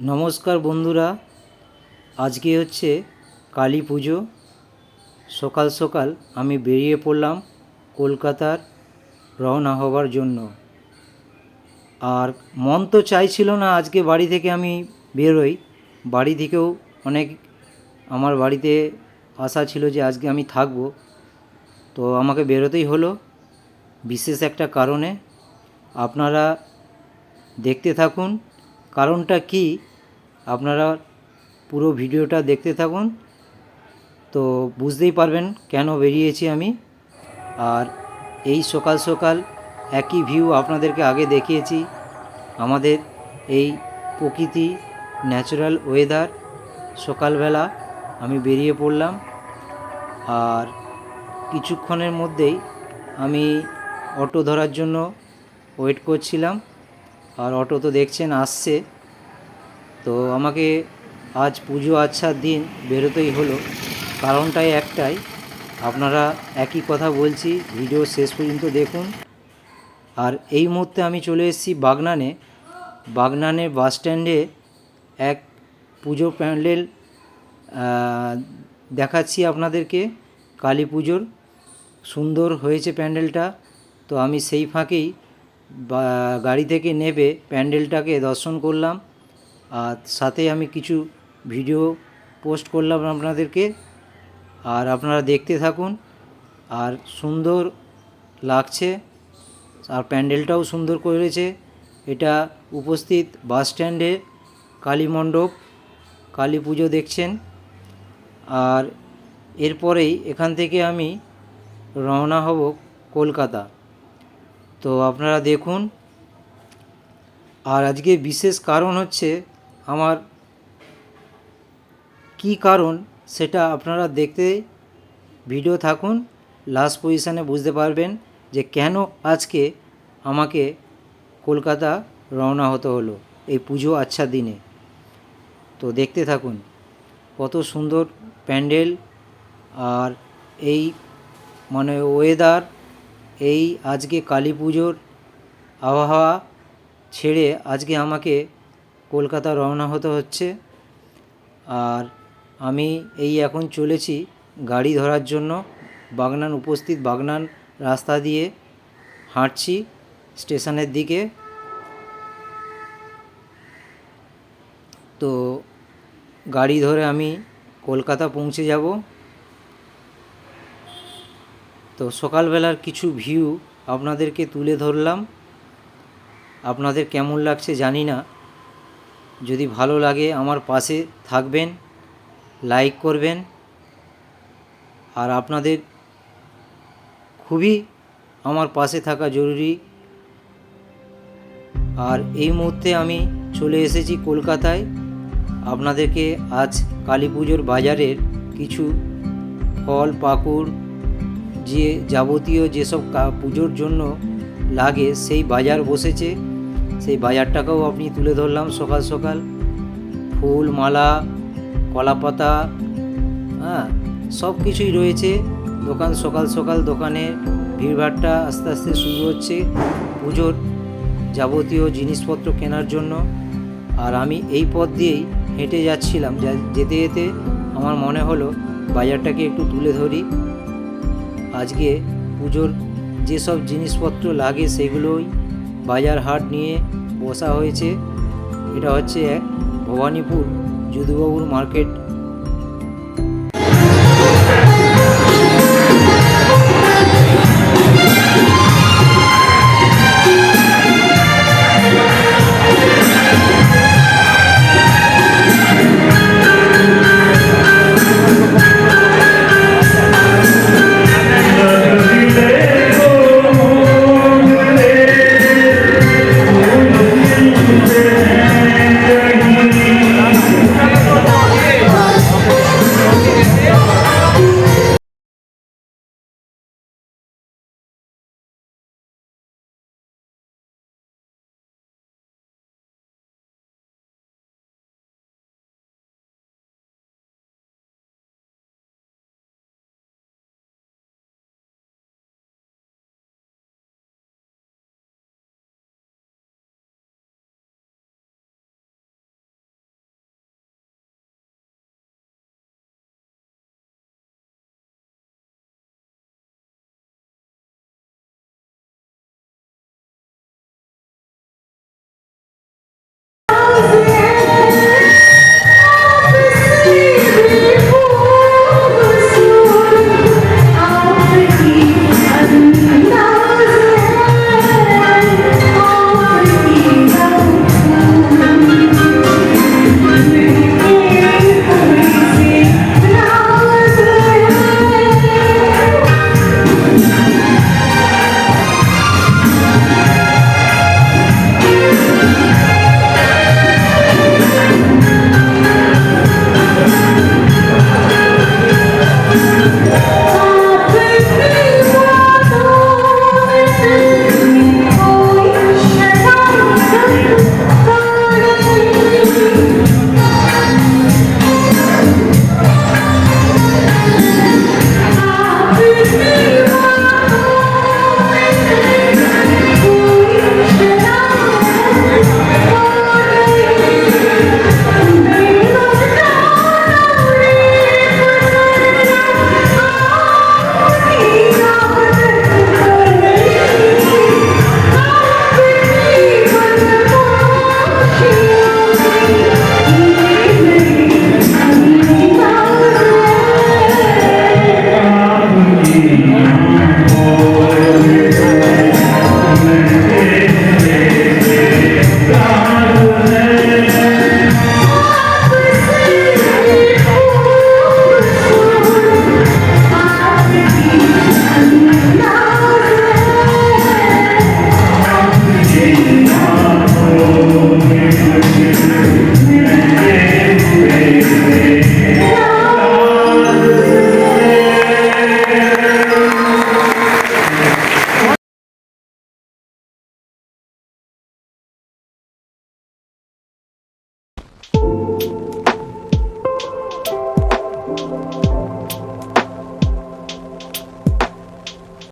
নমস্কার বন্ধুরা, আজকে হচ্ছে কালী পুজো। সকাল সকাল আমি বেরিয়ে পড়লাম কলকাতার রওনা হবার জন্য। আর মন তো চাইছিল না আজকে বাড়ি থেকে আমি বেরোই। বাড়ি থেকেও অনেক আমার বাড়িতে আশা ছিল যে আজকে আমি থাকব। তো আমাকে বেরোতেই হলো বিশেষ একটা কারণে। আপনারা দেখতে থাকুন কারণটা কি? আপনারা পুরো ভিডিওটা দেখতে থাকুন। তো বুঝতেই পারবেন কেন বেরিয়েছি আমি। আর এই সকাল সকাল একই ভিউ আপনাদেরকে আগে দেখিয়েছি। আমাদের এই প্রকৃতি ন্যাচারাল ওয়েদার সকালবেলা আমি বেরিয়ে পড়লাম। আর কিছুক্ষণের মধ্যেই আমি অটো ধরার জন্য ওয়েট করছিলাম। আর অটো তো দেখছেন, আসছে। তো আমাকে আজ পুজো আচ্ছার দিন বেরোতেই হলো। কারণটাই একটাই, আপনারা একই কথা বলছি, ভিডিও শেষ পর্যন্ত দেখুন। আর এই মুহূর্তে আমি চলে এসেছি বাগনানে। বাগনানে বাস স্ট্যান্ডে এক পুজো প্যান্ডেল দেখাচ্ছি আপনাদেরকে, কালী পুজোর। সুন্দর হয়েছে প্যান্ডেলটা। তো আমি সেই ফাঁকেই বা গাড়ি থেকে নেবে, প্যান্ডেলটাকে দর্শন করলাম, আর সাথে আমি কিছু ভিডিও পোস্ট করলাম আপনাদেরকে, আর আপনারা দেখতে থাকুন, আর সুন্দর লাগছে, আর প্যান্ডেলটাও সুন্দর করেছে। এটা উপস্থিত বাস স্ট্যান্ডে কালী মণ্ডপ, কালী পুজো দেখছেন, আর এরপরেই এখান থেকে আমি রওনা হব কলকাতা। তো আপনারা দেখুন। আর আজকে বিশেষ কারণ হচ্ছে আমার কি কারণ সেটা আপনারা দেখতে ভিডিও থাকুন লাস্ট পজিশানে বুঝতে পারবেন যে কেন আজকে আমাকে কলকাতা রওনা হতে হলো এই পুজো আচ্ছা দিনে। তো দেখতে থাকুন, কত সুন্দর প্যান্ডেল আর এই মানে ওয়েদার এই আজকে কালী পুজোর আবহাওয়া ছেড়ে আজকে আমাকে কলকাতা রওনা হতে হচ্ছে। আর আমি এই এখন চলেছি গাড়ি ধরার জন্য। বাগনান উপস্থিত, বাগনান রাস্তা দিয়ে হাঁটছি স্টেশনের দিকে। তো গাড়ি ধরে আমি কলকাতা পৌঁছে যাব। তো সকালবেলার কিছু ভিউ আপনাদেরকে তুলে ধরলাম। আপনাদের কেমন লাগছে জানি না। যদি ভালো লাগে আমার পাশে থাকবেন লাইক করবেন, আর আপনাদের খুবই আমার পাশে থাকা জরুরি। আর এই মুহূর্তে আমি চলে এসেছি কলকাতায়। আপনাদেরকে আজ কালী পুজোর বাজারের কিছু ফল, পাকুড় যে যাবতীয় যেসব পুজোর জন্য লাগে, সেই বাজার বসেছে। সেই বাজারটাকেও আপনি তুলে ধরলাম সকাল সকাল। ফুল, মালা, কলাপাতা হ্যাঁ সব কিছুই রয়েছে। দোকান সকাল সকাল দোকানে ভিড়ভাড়টা আস্তে আস্তে শুরু হচ্ছে পুজোর যাবতীয় জিনিসপত্র কেনার জন্য। আর আমি এই পথ দিয়েই হেঁটে যাচ্ছিলাম। যেতে যেতে আমার মনে হলো, বাজারটাকে একটু তুলে ধরি। আজকে পুজোর যেসব জিনিসপত্র লাগে সেগুলোই বাজার হাট নিয়ে বসা হয়েছে। এটা হচ্ছে ভবানীপুর যদুবাবুর মার্কেট।